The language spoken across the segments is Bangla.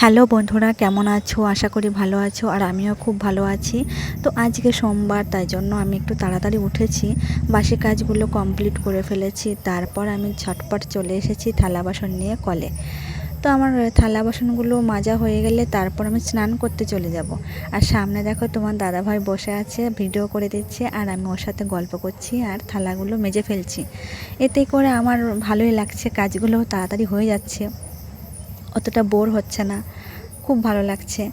হ্যালো বন্ধুরা, কেমন আছো? আশা করি ভালো আছো আর আমিও খুব ভালো আছি। তো আজকে সোমবার, তাই জন্য আমি একটু তাড়াতাড়ি উঠেছি। বাসি কাজগুলো কমপ্লিট করে ফেলেছি। তারপর আমি ঝটপট চলে এসেছি থালা বাসন নিয়ে কলে। তো আমার থালা বাসনগুলো মাজা হয়ে গেলে তারপর আমি স্নান করতে চলে যাব। আর সামনে দেখো তোমার দাদাভাই বসে আছে, ভিডিও করে দিচ্ছে আর আমি ওর সাথে গল্প করছি আর থালাগুলো মেজে ফেলছি। এতে করে আমার ভালোই লাগছে, কাজগুলো তাড়াতাড়ি হয়ে যাচ্ছে। অতটা বোর হচ্ছে না। খুব ভালো লাগছে।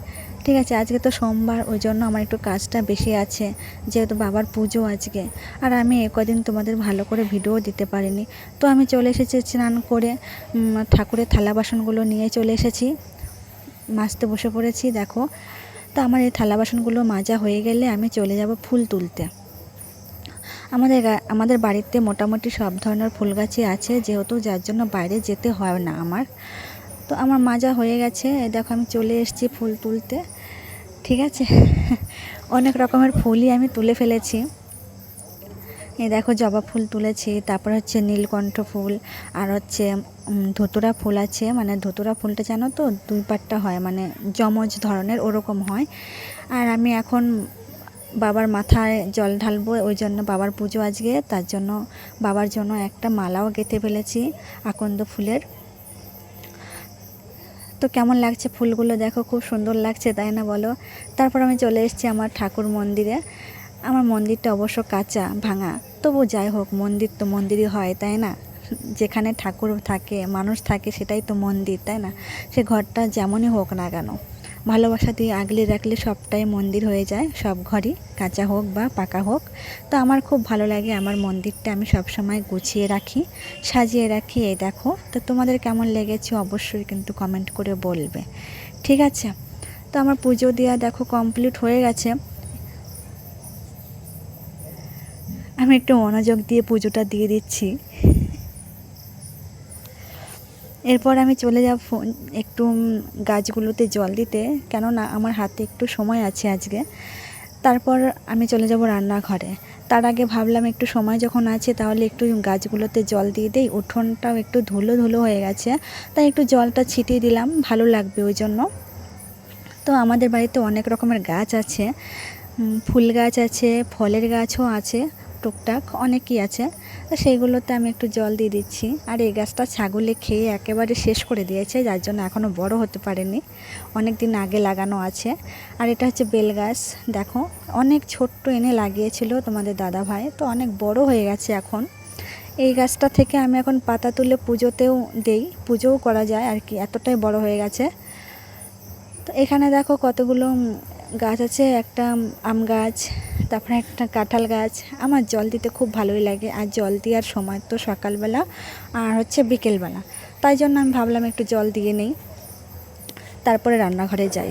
ঠিক আছে, আজকে তো সোমবার, ওই জন্য আমার একটু কাজটা বেশি আছে, যেহেতু বাবার পুজো আজকে। আর আমি এ কদিন তোমাদের ভালো করে ভিডিও দিতে পারিনি। তো আমি চলে এসেছি স্নান করে ঠাকুরের থালা বাসনগুলো নিয়ে চলে এসেছি। মাজতে বসে পড়েছি, দেখো। তো আমার এই থালা বাসনগুলো মাজা হয়ে গেলে আমি চলে যাব ফুল তুলতে। আমাদের আমাদের বাড়িতে মোটামুটি সব ধরনের ফুল গাছই আছে, যেহেতু যার জন্য বাইরে যেতে হয় না আমার। তো আমার মাজা হয়ে গেছে দেখো আমি চলে এসেছি ফুল তুলতে, ঠিক আছে? অনেক রকমের ফুলই আমি তুলে ফেলেছি। এই দেখো জবা ফুল তুলেছি, তারপর হচ্ছে নীলকণ্ঠ ফুল, আর হচ্ছে ধুতুরা ফুল আছে। মানে ধুতুরা ফুলটা জানো তো, দুই পাটটা হয় মানে যমজ ধরনের ওরকম হয়। আর আমি এখন বাবার মাথায় জল ঢালবো, ওই জন্য বাবার পুজো আজকে, তার জন্য বাবার জন্য একটা মালাও গেঁথে ফেলেছি, আকন্দ ফুলের। তো কেমন লাগছে ফুলগুলো? দেখো খুব সুন্দর লাগছে, তাই না বলো? তারপর আমি চলে এসেছি আমার ঠাকুর মন্দিরে। আমার মন্দিরটা অবশ্য কাঁচা, ভাঙা। তবু যাই হোক, মন্দির তো মন্দিরই হয়, তাই না? যেখানে ঠাকুর থাকে, মানুষ থাকে, সেটাই তো মন্দির, তাই না? সে ঘরটা যেমনই হোক না কেন। ভালোবাসা দিয়ে আগলে রাখলে সবটাই মন্দির হয়ে যায়, সব ঘরই, কাঁচা হোক বা পাকা হোক। তো আমার খুব ভালো লাগে আমার মন্দিরটা আমি সবসময় গুছিয়ে রাখি, সাজিয়ে রাখি, এই দেখো। তো তোমাদের কেমন লেগেছে অবশ্যই কিন্তু কমেন্ট করে বলবে। ঠিক আছে? তো আমার পুজো দেওয়া দেখো কমপ্লিট হয়ে গেছে। আমি একটু মনোযোগ দিয়ে পুজোটা দিয়ে দিচ্ছি। এরপর আমি চলে যাব একটু গাছগুলোতে জল দিতে। কেননা আমার হাতে একটু সময় আছে আজকে। তারপর আমি চলে যাব রান্নাঘরে। তার আগে ভাবলাম একটু সময় যখন আছে তাহলে একটু গাছগুলোতে জল দিয়ে দিই। উঠোনটাও একটু ধুলো ধুলো হয়ে গেছে। তাই একটু জলটা ছিটিয়ে দিলাম। ভালো লাগবে ওই জন্য। তো আমাদের বাড়িতে অনেক রকমের গাছ আছে। ফুল গাছ আছে, ফলের গাছও আছে। টুকটাক অনেকই আছে। তো সেইগুলোতে আমি একটু জল দিয়ে দিচ্ছি। আর এই গাছটা ছাগলে খেয়ে একেবারে শেষ করে দিয়েছে, যার জন্য এখনও বড় হতে পারেনি। অনেক দিন আগে লাগানো আছে। আর এটা হচ্ছে বেল গাছ। দেখো, অনেক ছোট্ট এনে লাগিয়েছিল তোমাদের দাদা ভাই। তো অনেক বড় হয়ে গেছে এখন। এই গাছটা থেকে আমি এখন পাতা তুলে পুজোতেও দেই। পুজোও করা যায় আর কি, এতটাই বড় হয়ে গেছে। তো এখানে দেখো কতগুলো গাছ আছে, একটা আম গাছ, তারপরে একটা কাঁঠাল গাছ। আমার জল দিতে খুব ভালোই লাগে, আর জল দেওয়ার সময় তো সকালবেলা আর হচ্ছে বিকেলবেলা। তাই জন্য আমি ভাবলাম একটু জল দিয়ে নেই, তারপরে রান্নাঘরে যাই।